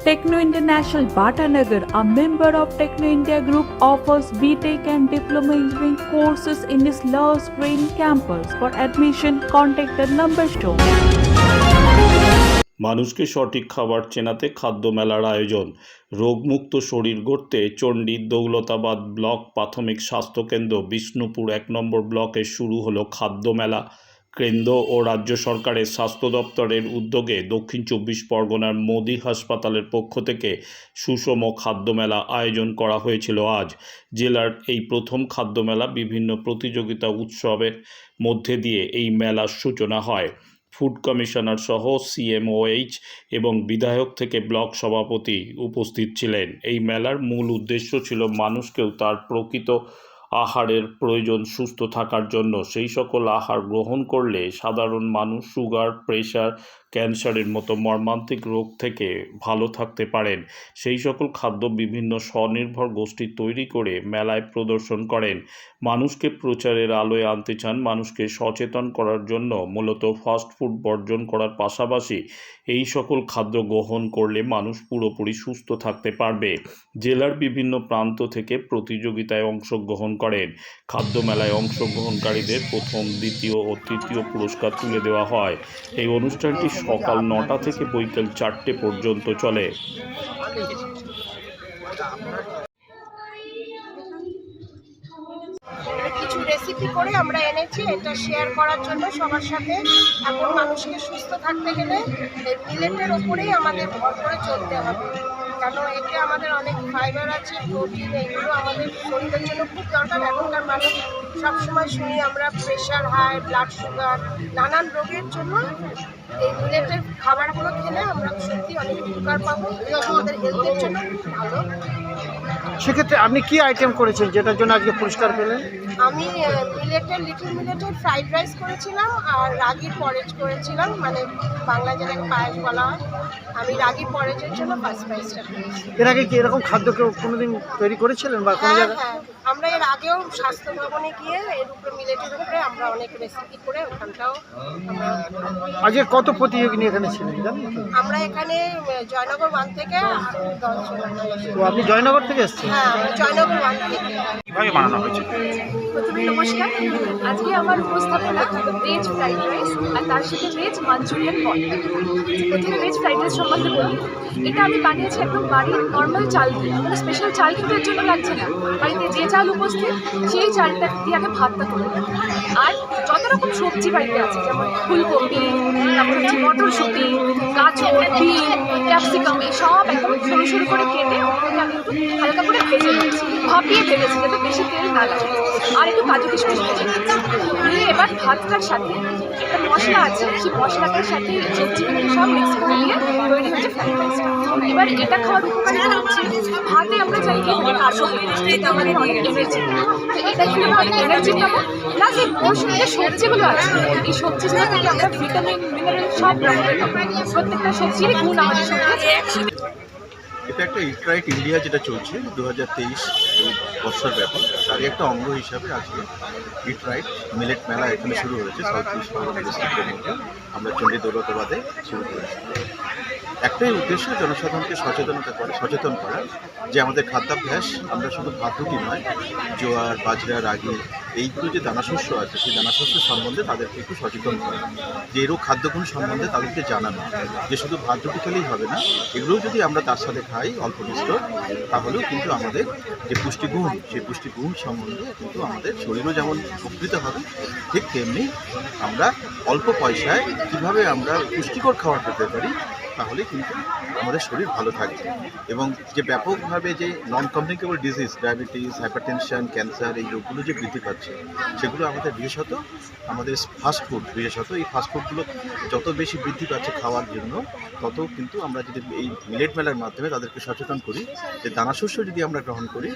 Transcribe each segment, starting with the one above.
Techno International Bhatanagar, a member of Techno India Group, offers BTEC and Diploma Engineering courses in its Love Spring campus. For admission, contact the number shown. মানুষকে সঠিক খাবার চেনাতে খাদ্য মেলার আয়োজন রোগমুক্ত শরীর গড়তে চণ্ডীর দৌলতাবাদ ব্লক প্রাথমিক স্বাস্থ্যকেন্দ্র বিষ্ণুপুর এক নম্বর ব্লকে শুরু হলো খাদ্য মেলা কেন্দ্র ও রাজ্য সরকারের স্বাস্থ্য দপ্তরের উদ্যোগে দক্ষিণ চব্বিশ পরগনার মোদি হাসপাতালের পক্ষ থেকে সুষম খাদ্য মেলা আয়োজন করা হয়েছিল আজ। জেলার এই প্রথম খাদ্য মেলা বিভিন্ন প্রতিযোগিতা উৎসবের মধ্যে দিয়ে এই মেলার সূচনা হয়। ফুড কমিশনার সহ সিএমওএইচ এবং বিধায়ক থেকে ব্লক সভাপতি উপস্থিত ছিলেন। এই মেলার মূল উদ্দেশ্য ছিল মানুষকেও তার প্রকৃত আহারের প্রয়োজন সুস্থ থাকার জন্য। সেই সকল আহার গ্রহণ করলে সাধারণ মানুষ সুগার প্রেশার ক্যান্সারের মতো মর্মান্তিক রোগ থেকে ভালো থাকতে পারেন। সেই সকল খাদ্য বিভিন্ন স্বনির্ভর গোষ্ঠী তৈরি করে মেলায় প্রদর্শন করেন। মানুষকে প্রচারের আলোয় আনতে চান, মানুষকে সচেতন করার জন্য মূলত ফাস্ট ফুড বর্জন করার পাশাপাশি এই সকল খাদ্য গ্রহণ করলে মানুষ পুরোপুরি সুস্থ থাকতে পারবে। জেলার বিভিন্ন প্রান্ত থেকে প্রতিযোগিতায় অংশগ্রহণ করেন। খাদ্য মেলায় অংশগ্রহণকারীদের প্রথম, দ্বিতীয় ও তৃতীয় পুরস্কার তুলে দেওয়া হয়। এই অনুষ্ঠানটি সকাল নটা থেকে বৈকাল চারটে পর্যন্ত চলে। কিছু রেসিপি করে আমরা এনেছি, এটা শেয়ার করার জন্য সবার সাথে। এখন মানুষকে সুস্থ থাকতে গেলে মিলেটের ওপরেই আমাদের ভর করে চলতে হবে। কেন এতে আমাদের অনেক ফাইবার আছে প্রোটিন এগুলো আমাদের শরীরের জন্য খুব দরকার। এখনকার মানুষ সবসময় শুনি আমরা প্রেশার হাই ব্লাড সুগার নানান রোগের জন্য এই মিলেটের খাবারগুলো খেলে আমরা সত্যি অনেক উপকার পাবো। আমাদের হেলথের জন্য খুব ভালো। সেক্ষেত্রে আপনি কি আইটেম করেছেন যেটার জন্য আজকে পুরস্কার পেলেন? আমি মিলেটের লিটল মিলেটের ফ্রাইড রাইস করেছিলাম আর রাগির পরেজ করেছিলাম মানে বাংলা যেটাকে পায়েস বলা হয়। আমি রাগির পরেজের জন্য ফার্স্ট প্রাইজটা পেয়েছি। এর আগে কি এরকম খাদ্য কেউ কোনোদিন তৈরি করেছিলেন বা কোনো হ্যাঁ জায়গায়? হ্যাঁ। আমরা এর আগেও স্বাস্থ্য ভবনে গিয়ে এর উপরে মিলেটের উপরে আমরা অনেক রেসিপি করে ওখানটাও আজকে কত প্রতিযোগী এখানে ছিলেন জানেন আমরা এখানে জয়নগর ওয়ান থেকে দশজন আপনি জয়নগর থেকে এসেছেন? হ্যাঁ জয়নগর ওয়ান থেকে। কীভাবে বানানো হয়েছে? প্রথমে নমস্কার। আজকে আমার উপস্থাপনা ভেজ ফ্রাইড রাইস আর তার সাথে ভেজ মাঞ্চুরিয়ান প্রথমে ভেজ ফ্রাইড রাইস সম্বন্ধে বলি। এটা আমি বানিয়েছি একদম বাড়ির নর্মাল চাল দিয়ে। কোনো স্পেশাল চাল কিন্তু জন্য লাগছে না। বাড়িতে যে চাল উপস্থিত, সেই চালটা দিয়ে আগে ভাতটা করে আর যত রকম সবজি বাড়িতে আছে, যেমন ফুলকপি, তারপর হচ্ছে মটরশুঁটি, গাজর, বিন, ক্যাপসিকাম, এই সব একদম সরু সরু করে কেটে ওগুলোকে আমি একটু হালকা করে ভেজে নিয়েছি। ভাপিয়ে ভেজেছি যাতে বেশি তেল না লাগে। আর একটু কাজু কিশমিশ দিয়ে এবার ভাতটার সাথে একটা মশলা আছে, সেই মশলাটার সাথে সব মিক্স করে দিয়ে তৈরি হচ্ছে ফ্রাইড এবার এটা খাওয়ার উপকারিতা হচ্ছে, ভাতে আমরা জানি কি আমাদের অনেক এটা আছে সব প্রত্যেকটা সবজিরই গুণ আমাদের এটা একটা ইট রাইট ইন্ডিয়া যেটা চলছে দু হাজার তেইশ এই বছর ব্যাপী তারই একটা অঙ্গ হিসাবে আজকে ইট রাইট মিলেট মেলা এখানে শুরু হয়েছে, সাউথ ইস্ট আমরা চণ্ডী দৌলতাবাদে শুরু করেছি। একটাই উদ্দেশ্য জনসাধারণকে সচেতনতা করে, সচেতন করা যে আমাদের খাদ্যাভ্যাস আমরা শুধু ভাত রুটি নয়, জোয়ার, বাজরা, রাগি এইগুলো যে দানাশস্য আছে, সেই দানাশস্য সম্বন্ধে তাদেরকে একটু সচেতন করা। যে এরও খাদ্যগুণ সম্বন্ধে তাদেরকে জানানো যে শুধু ভাত খেলেই হবে না, এগুলোও যদি আমরা তার সাথে খাই অল্প বিস্তর, তাহলেও কিন্তু আমাদের যে পুষ্টিগুণ, সেই পুষ্টিগুণ সম্বন্ধে কিন্তু আমাদের শরীরও যেমন উপকৃত হবে, ঠিক তেমনি আমরা অল্প পয়সায় কীভাবে আমরা পুষ্টিকর খাবার পেতে পারি তাহলে কিন্তু আমাদের শরীর ভালো থাকবে। এবং যে ব্যাপকভাবে যে non communicable disease diabetes hypertension cancer এই রোগগুলো যে বৃদ্ধি পাচ্ছে সেগুলো আমাদের বিশেষত আমাদের ফাস্টফুড বিশেষত এই ফাস্টফুডগুলো যত বেশি বৃদ্ধি পাচ্ছে খাওয়ার জন্য তত কিন্তু আমরা যদি এই মিলেট মেলার মাধ্যমে তাদেরকে সচেতন করি যে দানাশস্য যদি আমরা গ্রহণ করি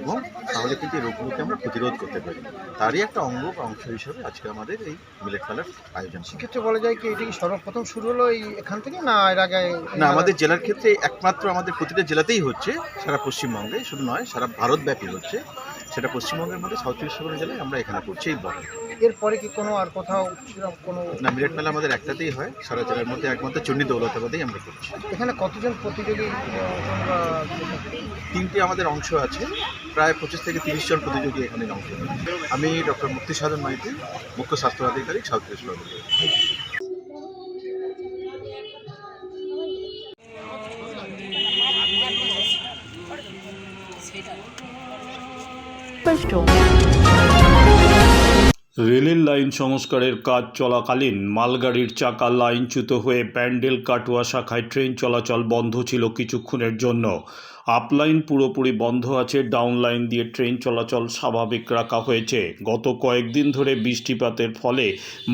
এবং তাহলে কিন্তু এই রোগগুলোকে আমরা প্রতিরোধ করতে পারি। তারই একটা অঙ্গ বা অংশ হিসাবে আজকে আমাদের এই মিলেট মেলার আয়োজন সেক্ষেত্রে বলা যায় কি এটি সর্বপ্রথম শুরু হলো এই এখান থেকে না এর আগে না আমাদের জেলার ক্ষেত্রে একমাত্র আমাদের প্রতিটা জেলাতেই হচ্ছে সারা পশ্চিমবঙ্গে। শুধু নয় সারা ভারতব্যাপী হচ্ছে। সেটা পশ্চিমবঙ্গের মধ্যে সাউথ চব্বিশ পরগনা জেলায় আমরা এখানে করছি এই বড় এরপরে কি কোনো আর কোথাও কোনো না মিলেট মেলা আমাদের একটাতেই হয়। সারা জেলার মধ্যে একমাত্র চণ্ডী দৌলতাবাদেই আমরা করছি এখানে কতজন প্রতিযোগী তিনটি আমাদের অংশ আছে। প্রায় পঁচিশ থেকে তিরিশ জন প্রতিযোগী এখানে অংশ আমি ডক্টর মুক্তি সাধন মাইতি মুখ্য স্বাস্থ্য আধিকারিক সাউথ ওয়েস্ট বেঙ্গল। Special. রেলের লাইন সংস্কারের কাজ চলাকালীন মালগাড়ির চাকা লাইনচ্যুত হয়ে প্যান্ডেল কাটোয়া শাখায় ট্রেন চলাচল বন্ধ ছিল কিছুক্ষণের জন্য। আপলাইন পুরোপুরি বন্ধ আছে ডাউন লাইন দিয়ে ট্রেন চলাচল স্বাভাবিক রাখা হয়েছে। গত কয়েকদিন ধরে বৃষ্টিপাতের ফলে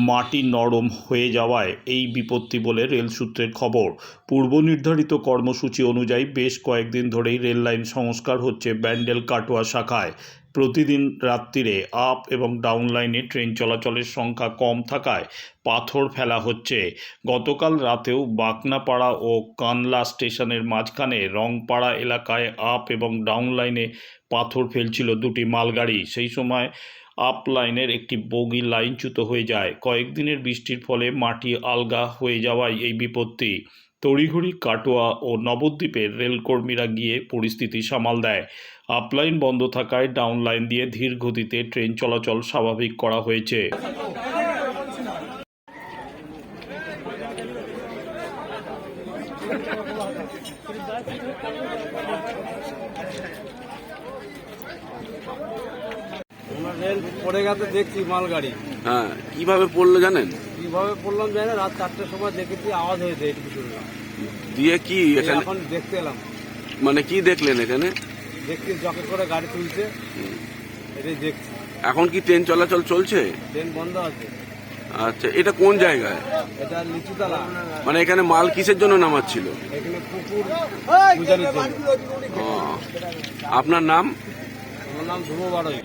মাটি নরম হয়ে যাওয়ায় এই বিপত্তি বলে রেল সূত্রের খবর। পূর্ব নির্ধারিত কর্মসূচি অনুযায়ী বেশ কয়েকদিন ধরেই রেল লাইন সংস্কার হচ্ছে ব্যান্ডেল কাটোয়া শাখায়। প্রতিদিন রাত্রিরে আপ এবং ডাউন লাইনে ট্রেন চলাচলের সংখ্যা কম থাকায় পাথর ফেলা হচ্ছে। গতকাল রাতেও বাকনাপাড়া ও কানলা স্টেশনের মাঝখানে রংপাড়া এলাকায় আপ এবং ডাউন লাইনে পাথর ফেলছিল দুটি মালগাড়ি। সেই সময় আপ লাইনের একটি বগি লাইনচ্যুত হয়ে যায়। কয়েকদিনের বৃষ্টির ফলে মাটি আলগা হয়ে যাওয়ায় এই বিপত্তি। তড়িঘড়ি কাটোয়া ও নবদ্বীপের রেলকর্মীরা গিয়ে পরিস্থিতি সামাল দেয়। আপলাইন বন্ধ থাকায় ডাউন লাইন দিয়ে ধীর গতিতে ট্রেন চলাচল স্বাভাবিক করা হয়েছে। রেল পড়ে গেছে দেখছি মালগাড়ি। হ্যাঁ কীভাবে পড়ল জানেন? কীভাবে পড়লাম জানি না রাত চারটের সময় দেখেছি আওয়াজ হয়েছে এটুকু শুনলাম। দিয়ে কি এখানে? এখন দেখতে এলাম। মানে কি দেখলেন এখানে? দেখছি জকে করে গাড়ি তুলছে। এটাই দেখছি। এখন কি ট্রেন চলাচল চলছে? ট্রেন বন্ধ আছে। আচ্ছা এটা কোন জায়গায়? এটা লিচুতলা। মানে এখানে মাল কিসের জন্য নামাচ্ছিল? এখানে পুকুর পূজারির জন্য ও, আপনার নাম? আমার নাম ধ্রুব বাড়ই.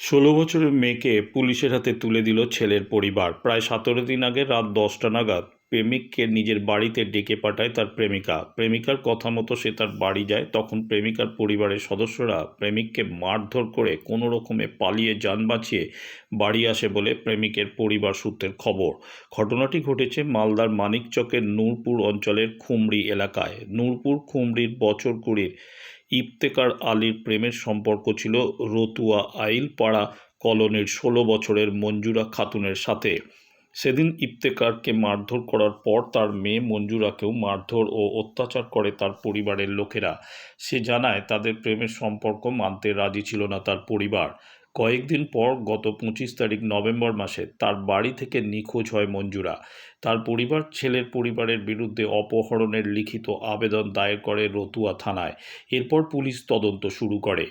ষোলো বছরের মেয়েকে পুলিশের হাতে তুলে দিল ছেলের পরিবার। প্রায় সতেরো দিন আগে রাত দশটা নাগাদ প্রেমিককে নিজের বাড়িতে ডেকে পাঠায় তার প্রেমিকা। প্রেমিকার কথা মতো সে তার বাড়ি যায়, তখন প্রেমিকার পরিবারের সদস্যরা প্রেমিককে মারধর করে কোনো রকমে পালিয়ে যান বাঁচিয়ে বাড়ি আসে বলে প্রেমিকের পরিবার সূত্রের খবর। ঘটনাটি ঘটেছে মালদার মানিকচকের নূরপুর অঞ্চলের খুমড়ি এলাকায়। নূরপুর খুমড়ির বছর কুড়ির ইফতেকার আলীর প্রেমের সম্পর্ক ছিল রতুয়া আইলপাড়া কলোনির ষোলো বছরের মঞ্জুরা খাতুনের সাথে। সেদিন ইফতেকারকে মারধর করার পর তার মেয়ে মঞ্জুরাকেও মারধর ও অত্যাচার করে তার পরিবারের লোকেরা। সে জানায়, তাদের প্রেমের সম্পর্ক মানতে রাজি ছিল না তার পরিবার। কয়েকদিন পর গত পঁচিশ তারিখ নভেম্বর মাসে তার বাড়ি থেকে নিখোঁজ হয় মঞ্জুরা। তার পরিবার ছেলের পরিবারের বিরুদ্ধে অপহরণের লিখিত আবেদন দায়ের করে রতুয়া থানায়। এরপর পুলিশ তদন্ত শুরু করে।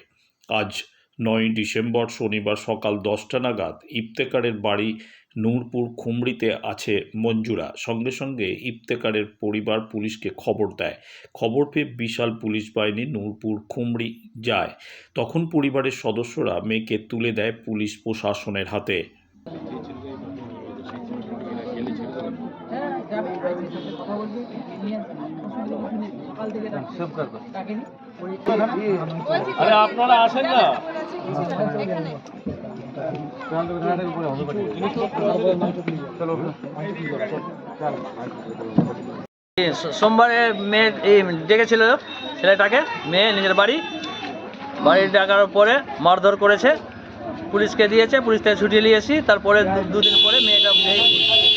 আজ নয় ডিসেম্বর শনিবার সকাল দশটা নাগাদ ইফতেকারের বাড়ি নূরপুর খুমড়িতে আছে মঞ্জুরা। সঙ্গে সঙ্গে ইফতেকারের পরিবার পুলিশকে খবর দেয়। খবর পেয়ে বিশাল পুলিশ বাহিনী নূরপুর খুমড়ি যায়। তখন পরিবারের সদস্যরা মেয়েকে তুলে দেয় পুলিশ প্রশাসনের হাতে। আরে আপনারা আসেন না। সোমবারে মেয়ে ডেকেছিল ছেলেটাকে, মেয়ে নিজের বাড়ি। বাড়ি ডাকার পরে মারধর করেছে, পুলিশকে দিয়েছে, পুলিশ থেকে ছুটিয়ে নিয়ে এসি তারপরে দুদিন পরে মেয়েটা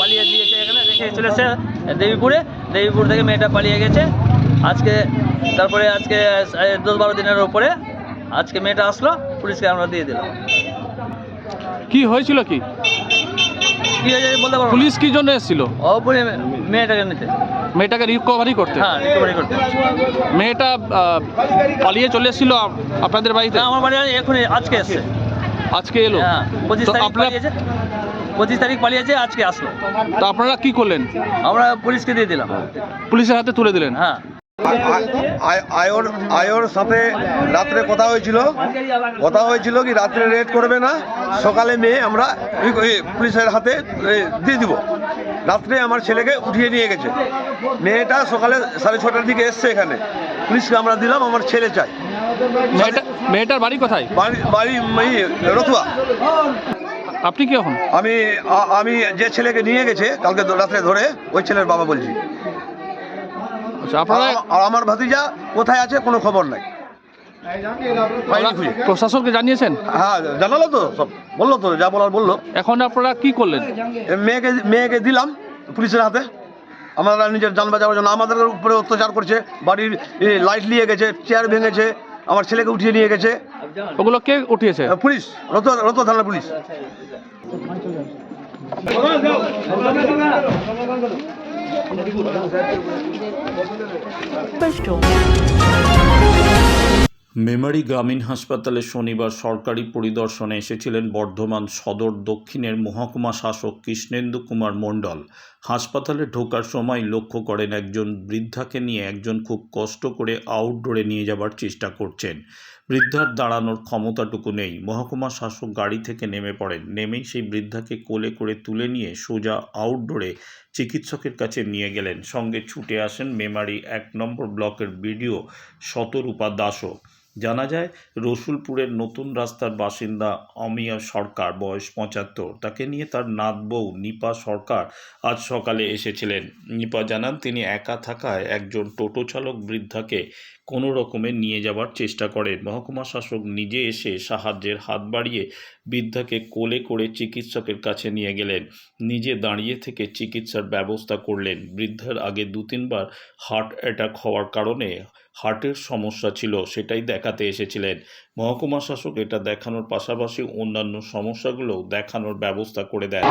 পালিয়ে দিয়েছে এখানে, রেখে চলেছে দেবীপুরে। দেবীপুর থেকে মেয়েটা পালিয়ে গেছে। আজকে, তারপরে আজকে দশ বারো দিনের উপরে আজকে মেয়েটা আসলো, পুলিশকে আমরা দিয়ে দিলাম। কি হয়েছিল কি? কি হয়েছে বলতে পারব পুলিশ কি জন্য এসেছিল? অপরে মেয়েটাকে নিতে মেয়েটাকে রিকভারি করতে? হ্যাঁ রিকভারি করতে মেয়েটা আহ, পালিয়ে চলে এসেছিল আপ- আপনাদের বাড়িতে? না, আমার বাড়ি এখনই আজকে এসছে আজকে এলো? হ্যাঁ পঁচিশ তো তারিখ আপনারা পালিয়েছে। পঁচিশ তারিখ পালিয়েছে আজকে আসলো। তো আপনারা কি করলেন? আমরা পুলিশকে দিয়ে দিলাম। পুলিশের হাতে তুলে দিলেন? হ্যাঁ। আয়র আয়র সাথে রাত্রে কথা হয়েছিল। কথা হয়েছিল কি রাত্রে রেড করবে না সকালে মেয়ে আমরা পুলিশের হাতে দিয়ে দিব। রাত্রে আমার ছেলেকে উঠিয়ে নিয়ে গেছে। মেয়েটা সকালে সাড়ে ছটার দিকে এসছে এখানে। পুলিশকে আমরা দিলাম আমার ছেলে চাই। মেয়েটার বাড়ি কোথায়? বাড়ি বাড়ি রতুয়া। আপনি কি এখন আমি আমি যে ছেলেকে নিয়ে গেছে কালকে রাত্রে ধরে ওই ছেলের বাবা বলছি। আচ্ছা আপনারা আর- আমার ভাতিজা কোথায় আছে কোনো খবর নাই। প্রশাসনকে জানিয়েছেন? হ্যাঁ জানালো তো সব বলল তো যা বলার বলল। এখন আপনারা কি করলেন? মেয়েকে মেয়েকে দিলাম পুলিশের হাতে। আমরা নিজের যান বাঁচাবার জন্য আমাদের উপরে অত্যাচার করছে। বাড়ির লাইট নিয়ে গেছে চেয়ার ভেঙেছে আমার ছেলেকে উঠিয়ে নিয়ে গেছে। ওগুলো কে উঠিয়েছে? পুলিশ রত রত থানার পুলিশ। মেমারি গ্রামীণ হাসপাতালে শনিবার সরকারি পরিদর্শনে এসেছিলেন বর্ধমান সদর দক্ষিণের মহকুমা শাসক কৃষ্ণেন্দু কুমার মণ্ডল। হাসপাতালে ঢোকার সময় লক্ষ্য করেন একজন বৃদ্ধাকে নিয়ে একজন খুব কষ্ট করে আউটডোরে নিয়ে যাবার চেষ্টা করছেন। বৃদ্ধার দাঁড়ানোর ক্ষমতাটুকু নেই। মহকুমা শাসক গাড়ি থেকে নেমে পড়েন। নেমেই সেই বৃদ্ধাকে কোলে করে তুলে নিয়ে সোজা আউটডোরে চিকিৎসকের কাছে নিয়ে গেলেন। সঙ্গে ছুটে আসেন মেমারি এক নম্বর ব্লকের বিডিও শতরূপা দাসও। জানা যায়, রসুলপুরের নতুন রাস্তার বাসিন্দা অমিয়া সরকার, বয়স পঁচাত্তর। তাকে নিয়ে তার নাত বউ নিপা সরকার আজ সকালে এসেছিলেন। নিপা জানান, তিনি একা থাকায় একজন টোটো চালক বৃদ্ধাকে কোনো রকমে নিয়ে যাবার চেষ্টা করেন। মহকুমা শাসক নিজে এসে সাহায্যের হাত বাড়িয়ে বৃদ্ধাকে কোলে করে চিকিৎসকের কাছে নিয়ে গেলেন। নিজে দাঁড়িয়ে থেকে চিকিৎসার ব্যবস্থা করলেন। বৃদ্ধার আগে দু তিনবার হার্ট অ্যাটাক হওয়ার কারণে হার্টের সমস্যা ছিল সেটাই দেখাতে এসেছিলেন। মহকুমা শাসক এটা দেখানোর পাশাপাশি অন্যান্য সমস্যাগুলো দেখানোর ব্যবস্থা করে দেন।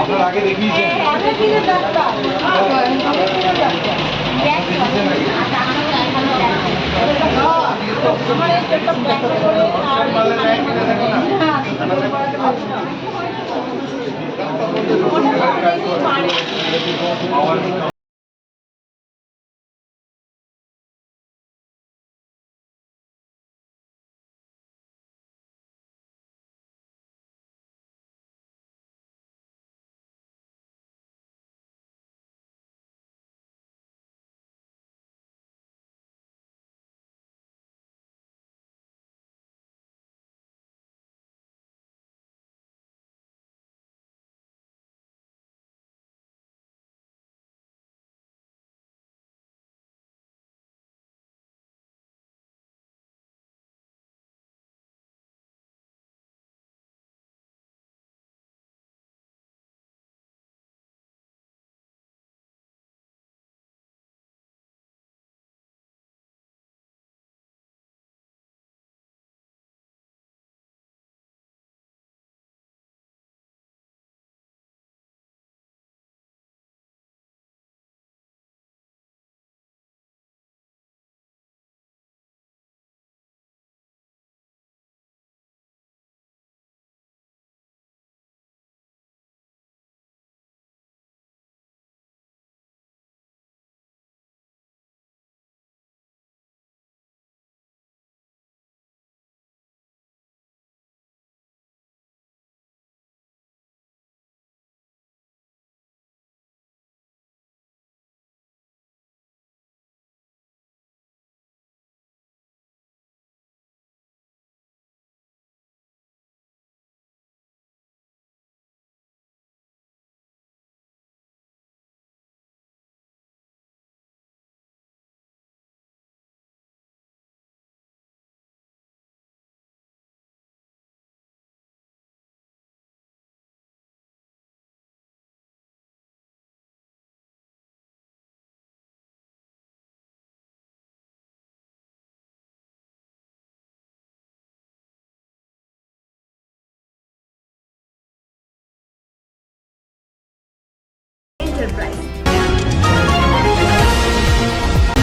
surprise